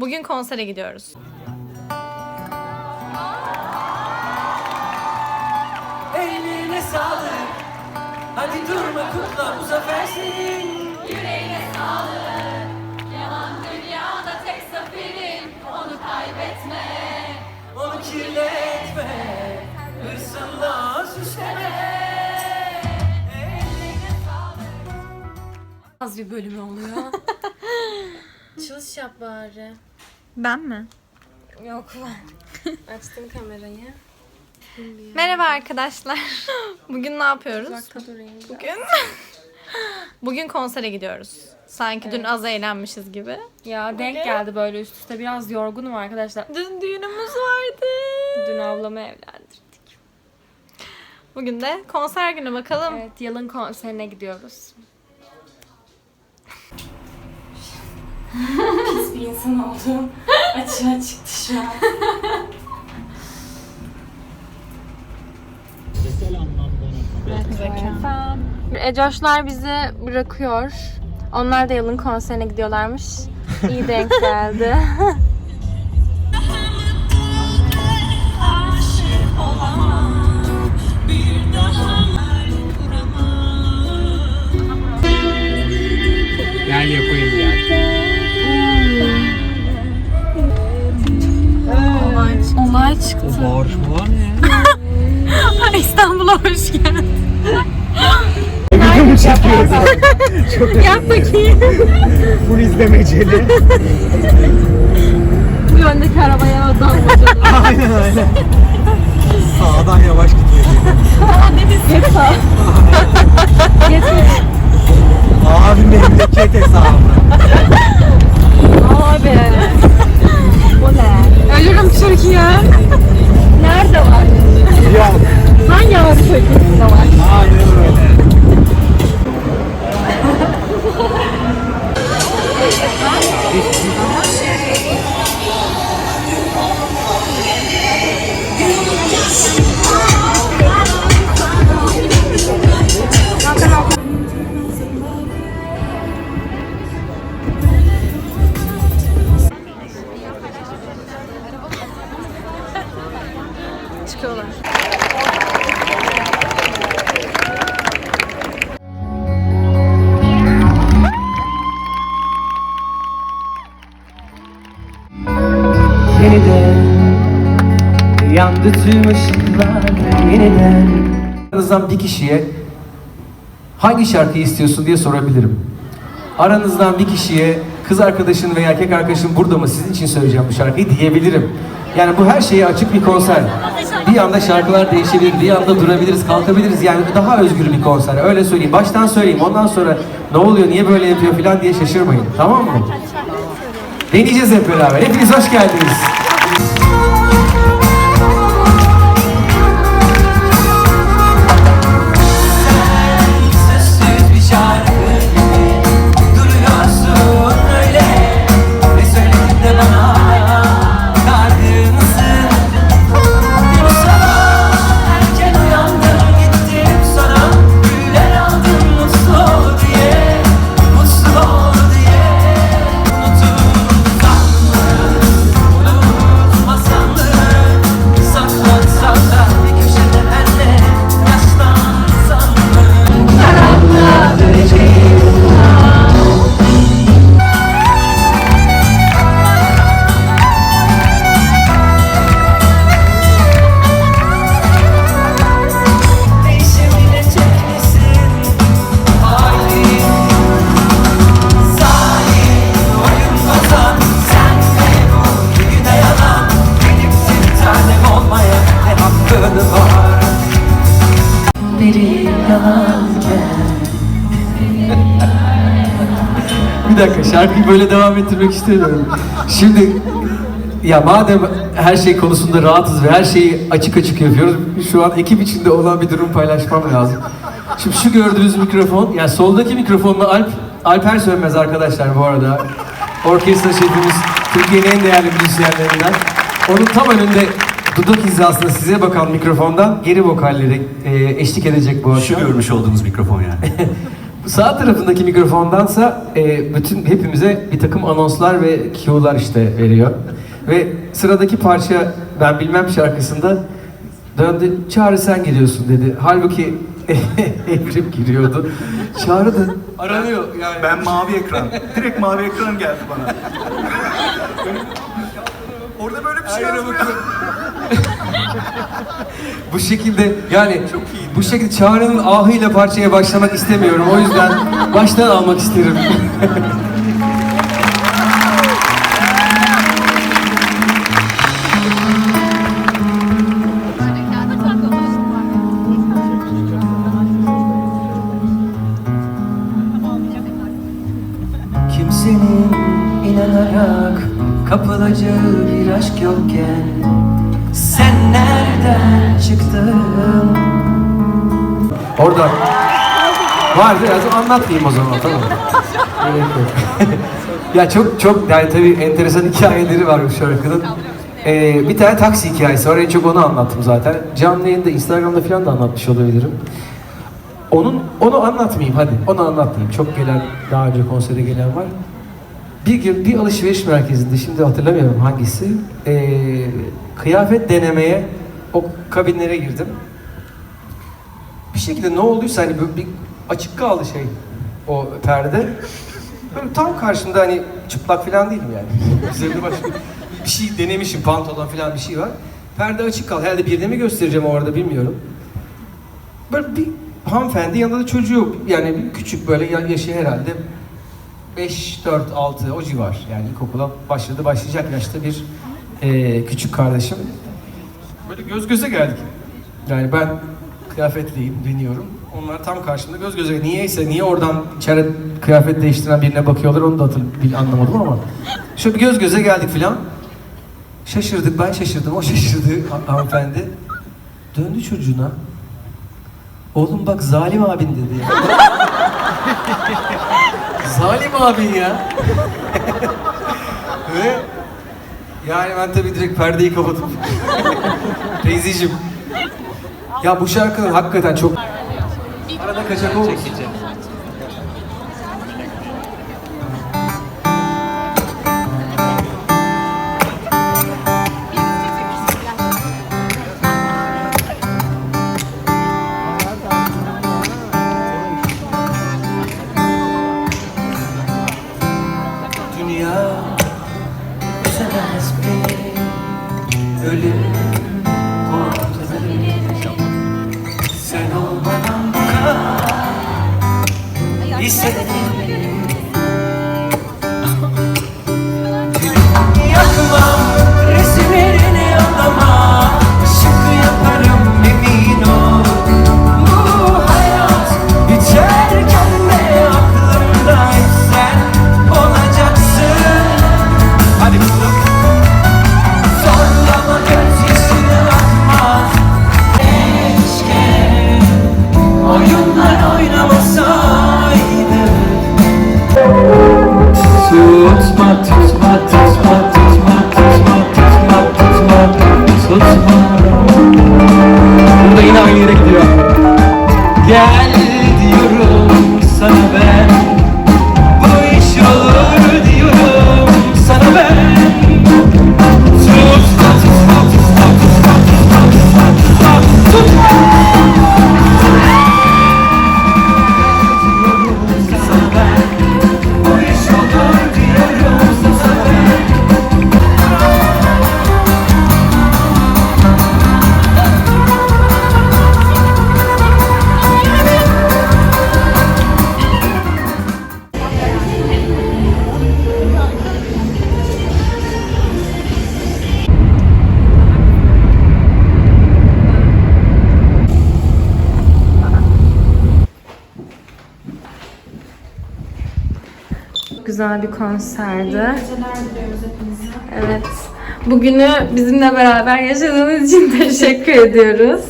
Bugün konsere gidiyoruz. Eline sağlık Hadi durma kutla bu zafer senin Dünyada tek zaferim onu kaybetme. Onu kirletme Hırsınla süsleme Eline Az bir bölümü oluyor. Çalış yap bari. Ben mi? Yok Açtım kamerayı. Merhaba arkadaşlar. Bugün ne yapıyoruz? Bugün Bugün konsere gidiyoruz. Sanki dün az eğlenmişiz gibi. Ya denk geldi böyle üst üste. Biraz yorgunum arkadaşlar. Dün düğünümüz vardı. Dün ablamı evlendirdik. Bugün de konser günü bakalım. Evet yılın konserine gidiyoruz. Bir insan oldum. Açığa çıktı şu an. Ecoşlar bizi bırakıyor. Onlar da yılın konserine gidiyorlarmış. İyi denk geldi. Olay çıktı. O bağırışmalar ne ya? İstanbul'a hoş geldin. Video mu çekiyorsun? Çok Yap bakayım. Full izlemeceli. Bu yöndeki arabaya dalmaca. aynen aynen. Sağdan yavaş gidiyor. Abi memleket hesabı. Abi. Ölürüm Türkiye. Nerede var? Yok. Hangi Avrupa ülkesinde var? Aynen öyle. Yeniden Yandı tüm ışıklar yeniden Aranızdan bir kişiye hangi şarkıyı istiyorsun diye sorabilirim. Aranızdan bir kişiye kız arkadaşın veya erkek arkadaşın burada mı sizin için söyleyeceğim bu şarkıyı diyebilirim. Yani bu her şeye açık bir konser. Bir anda şarkılar değişebilir, bir anda durabiliriz, kalkabiliriz. Yani daha özgür bir konser. Öyle söyleyeyim. Baştan söyleyeyim. Ondan sonra ne oluyor, niye böyle yapıyor falan diye şaşırmayın. Tamam mı? Deneyeceğiz hep beraber. Hepiniz hoş geldiniz. Bir dakika şarkıyı böyle devam ettirmek istemiyorum. Şimdi ya madem her şey konusunda rahatız ve her şeyi açık açık yapıyoruz, şu an ekip içinde olan bir durum paylaşmam lazım. Şimdi şu gördüğünüz mikrofon, yani soldaki mikrofonla Alp, Alper Sönmez arkadaşlar bu arada. Orkestra şefimiz, Türkiye'nin en değerli müzisyenlerinden. Onun tam önünde dudak hizasında size bakan mikrofondan geri vokalleri e, eşlik edecek bu akşam. Şu görmüş olduğunuz mikrofon yani. Sağ tarafındaki mikrofondansa e, bütün hepimize bir takım anonslar ve cue'lar işte veriyor. Ve sıradaki parça ben bilmem şarkısında döndü Çağrı sen giriyorsun dedi. Halbuki Evrim giriyordu. Çağrı da aranıyor yani. Ben mavi ekran. Direkt mavi ekran geldi bana. Orada böyle bir şey yazmıyor. Bu şekilde yani bu şekilde Çağrı'nın ahıyla parçaya başlamak istemiyorum. O yüzden baştan almak isterim. Kimsenin inanarak kapılacağı bir aşk yokken Sen nereden çıktın? Orada vardı ya anlatmayayım o zaman tamam ya çok çok yani tabii enteresan hikayeleri var bu şarkının. Ee, bir tane taksi hikayesi var. En çok onu anlattım zaten. Canlı yayında, Instagram'da falan da anlatmış olabilirim. Onun onu anlatmayayım hadi. Onu anlatmayayım. Çok gelen daha önce konsere gelen var. Bir gün bir alışveriş merkezinde şimdi hatırlamıyorum hangisi. ee, kıyafet denemeye o kabinlere girdim. Bir şekilde ne olduysa hani böyle bir açık kaldı şey o perde. Böyle tam karşımda hani çıplak falan değilim yani. Üzerinde başka bir şey denemişim pantolon falan bir şey var. Perde açık kaldı. Herhalde birine mi göstereceğim orada bilmiyorum. Böyle bir hanımefendi yanında da çocuğu. Yani küçük böyle ya- yaşı herhalde 5, 4, 6 o civar. Yani ilkokula başladı başlayacak yaşta bir eee, küçük kardeşim. Böyle göz göze geldik. Yani ben kıyafetliyim, deniyorum. Onlar tam karşımda göz göze. Niyeyse, niye oradan içeri kıyafet değiştiren birine bakıyorlar onu da hatır, bil- anlamadım ama. Şöyle bir göz göze geldik filan. Şaşırdık, ben şaşırdım, o şaşırdı ha- hanımefendi. Döndü çocuğuna. Oğlum bak zalim abin dedi ya. zalim abin ya. Ve yani ben tabii direkt perdeyi kapatıp Teyzeciğim. Ya bu şarkının hakikaten çok... Arada kaçak olmasın. Dünya dice. Güzel bir konserdi. Evet. Bugünü bizimle beraber yaşadığınız için teşekkür ediyoruz.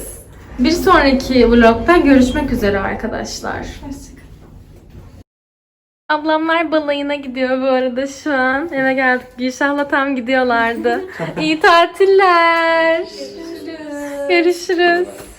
Bir sonraki vlogda görüşmek üzere arkadaşlar. Ablamlar balayına gidiyor bu arada şu an. Eve geldik. Gülşah'la tam gidiyorlardı. İyi tatiller. Görüşürüz. Bay.